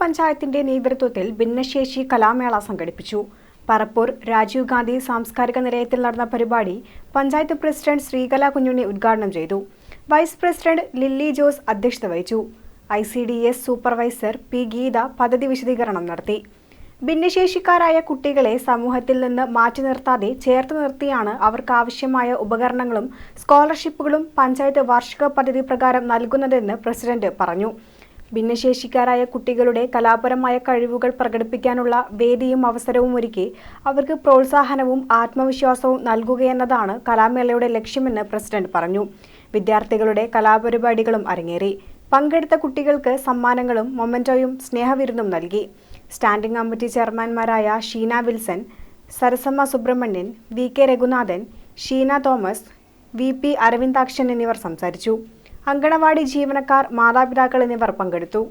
പഞ്ചായത്തിന്റെ നേതൃത്വത്തിൽ ഭിന്നശേഷി കലാമേള സംഘടിപ്പിച്ചു. പറപ്പൂർ രാജീവ് ഗാന്ധി സാംസ്കാരിക നിലയത്തിൽ നടന്ന പരിപാടി പഞ്ചായത്ത് പ്രസിഡന്റ് ശ്രീകല കുഞ്ഞുണ്ണി ഉദ്ഘാടനം ചെയ്തു. വൈസ് പ്രസിഡന്റ് ലില്ലി ജോസ് അധ്യക്ഷത വഹിച്ചു. I C D S supervisor P Geetha പദ്ധതി വിശദീകരണം നടത്തി. ഭിന്നശേഷിക്കാരായ കുട്ടികളെ സമൂഹത്തിൽ നിന്ന് മാറ്റി നിർത്താതെ ചേർത്ത് നിർത്തിയാണ് അവർക്ക് ആവശ്യമായ ഉപകരണങ്ങളും സ്കോളർഷിപ്പുകളും പഞ്ചായത്ത് വാർഷിക പദ്ധതി പ്രകാരം നൽകുന്നതെന്ന് പ്രസിഡന്റ് പറഞ്ഞു. ഭിന്നശേഷിക്കാരായ കുട്ടികളുടെ കലാപരമായ കഴിവുകൾ പ്രകടിപ്പിക്കാനുള്ള വേദിയും അവസരവും ഒരുക്കി അവർക്ക് പ്രോത്സാഹനവും ആത്മവിശ്വാസവും നൽകുകയെന്നതാണ് കലാമേളയുടെ ലക്ഷ്യമെന്ന് പ്രസിഡന്റ് പറഞ്ഞു. വിദ്യാർത്ഥികളുടെ കലാപരിപാടികളും അരങ്ങേറി. പങ്കെടുത്ത കുട്ടികൾക്ക് സമ്മാനങ്ങളും മൊമെന്റോയും സ്നേഹവിരുന്നും നൽകി. Standing committee ചെയർമാൻമാരായ Sheena Wilson Sarasamma Subramanian V K Raghunathan Sheena Thomas V P Aravindakshan എന്നിവർ സംസാരിച്ചു. അങ്കണവാടി ജീവനക്കാർ മാതാപിതാക്കൾ എന്നിവർ പങ്കെടുത്തു